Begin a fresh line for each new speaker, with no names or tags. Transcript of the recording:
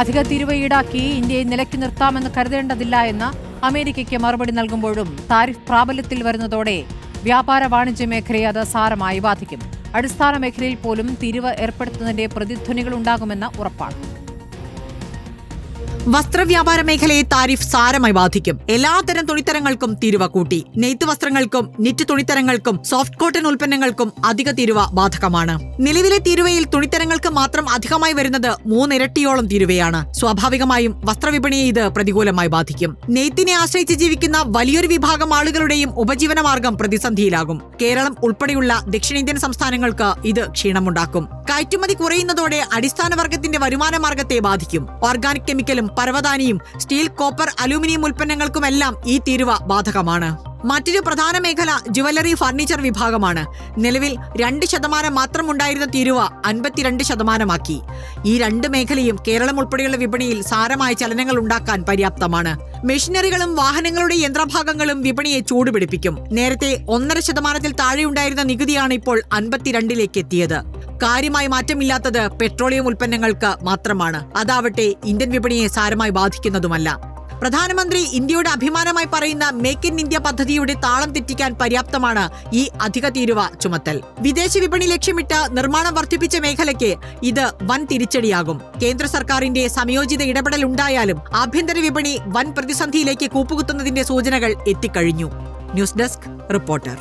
അധിക തീരുവ ഈടാക്കി ഇന്ത്യയെ നിലയ്ക്ക് നിർത്താമെന്ന് കരുതേണ്ടതില്ല എന്ന് അമേരിക്കയ്ക്ക് മറുപടി നൽകുമ്പോഴും താരിഫ് പ്രാബല്യത്തിൽ വരുന്നതോടെ വ്യാപാര വാണിജ്യ മേഖലയെ അത് സാരമായി ബാധിക്കും. അടിസ്ഥാന മേഖലയിൽ പോലും തിരിവ് ഏർപ്പെടുത്തുന്നതിന്റെ പ്രതിധ്വനികൾ ഉണ്ടാകുമെന്ന് ഉറപ്പാണ്.
വസ്ത്രവ്യാപാര മേഖലയെ താരിഫ് സാരമായി ബാധിക്കും. എല്ലാതരം തുണിത്തരങ്ങൾക്കും തീരുവ കൂട്ടി. നെയ്ത്ത് വസ്ത്രങ്ങൾക്കും നിറ്റ് തുണിത്തരങ്ങൾക്കും സോഫ്റ്റ് കോട്ടൺ ഉൽപ്പന്നങ്ങൾക്കും അധിക തീരുവ ബാധകമാണ്. നിലവിലെ തീരുവയിൽ തുണിത്തരങ്ങൾക്ക് മാത്രം അധികമായി വരുന്നത് മൂന്നിരട്ടിയോളം തീരുവയാണ്. സ്വാഭാവികമായും വസ്ത്രവിപണിയെ ഇത് പ്രതികൂലമായി ബാധിക്കും. നെയ്ത്തിനെ ആശ്രയിച്ച് ജീവിക്കുന്ന വലിയൊരു വിഭാഗം ആളുകളുടെയും ഉപജീവനമാർഗം പ്രതിസന്ധിയിലാകും. കേരളം ഉൾപ്പെടെയുള്ള ദക്ഷിണേന്ത്യൻ സംസ്ഥാനങ്ങൾക്ക് ഇത് ക്ഷീണമുണ്ടാക്കും. കയറ്റുമതി കുറയുന്നതോടെ അടിസ്ഥാന വർഗത്തിന്റെ വരുമാന മാർഗത്തെ ബാധിക്കും. ഓർഗാനിക് കെമിക്കലും പരവതാനിയും സ്റ്റീൽ കോപ്പർ അലൂമിനിയം ഉൽപ്പന്നങ്ങൾക്കുമെല്ലാം ഈ തീരുവ ബാധകമാണ്. മറ്റൊരു പ്രധാന മേഖല ജുവലറി ഫർണിച്ചർ വിഭാഗമാണ്. നിലവിൽ രണ്ട് ശതമാനം മാത്രം ഉണ്ടായിരുന്ന തീരുവ അൻപത്തിരണ്ട് ശതമാനമാക്കി. ഈ രണ്ട് മേഖലയും കേരളം ഉൾപ്പെടെയുള്ള വിപണിയിൽ സാരമായ ചലനങ്ങൾ ഉണ്ടാക്കാൻ പര്യാപ്തമാണ്. മെഷീനറികളും വാഹനങ്ങളുടെ യന്ത്രഭാഗങ്ങളും വിപണിയെ ചൂടുപിടിപ്പിക്കും. നേരത്തെ ഒന്നര ശതമാനത്തിൽ താഴെയുണ്ടായിരുന്ന നികുതിയാണ് ഇപ്പോൾ അൻപത്തിരണ്ടിലേക്ക് എത്തിയത്. കാര്യമായി മാറ്റമില്ലാത്തത് പെട്രോളിയം ഉൽപ്പന്നങ്ങൾക്ക് മാത്രമാണ്. അതാവട്ടെ ഇന്ത്യൻ വിപണിയെ സാരമായി ബാധിക്കുന്നതുമല്ല. പ്രധാനമന്ത്രി ഇന്ത്യയുടെ അഭിമാനമായി പറയുന്ന മേക്ക് ഇൻ ഇന്ത്യ പദ്ധതിയുടെ താളം തെറ്റിക്കാൻ പര്യാപ്തമാണ് ഈ അധിക തീരുവ ചുമത്തൽ. വിദേശ വിപണി ലക്ഷ്യമിട്ട് നിർമ്മാണം വർദ്ധിപ്പിച്ച മേഖലയ്ക്ക് ഇത് വൻ തിരിച്ചടിയാകും. കേന്ദ്ര സർക്കാരിന്റെ സംയോജിത ഇടപെടൽ ഉണ്ടായാലും ആഭ്യന്തര വിപണി വൻ പ്രതിസന്ധിയിലേക്ക് കൂപ്പുകുത്തുന്നതിന്റെ സൂചനകൾ എത്തിക്കഴിഞ്ഞു. News desk reporter.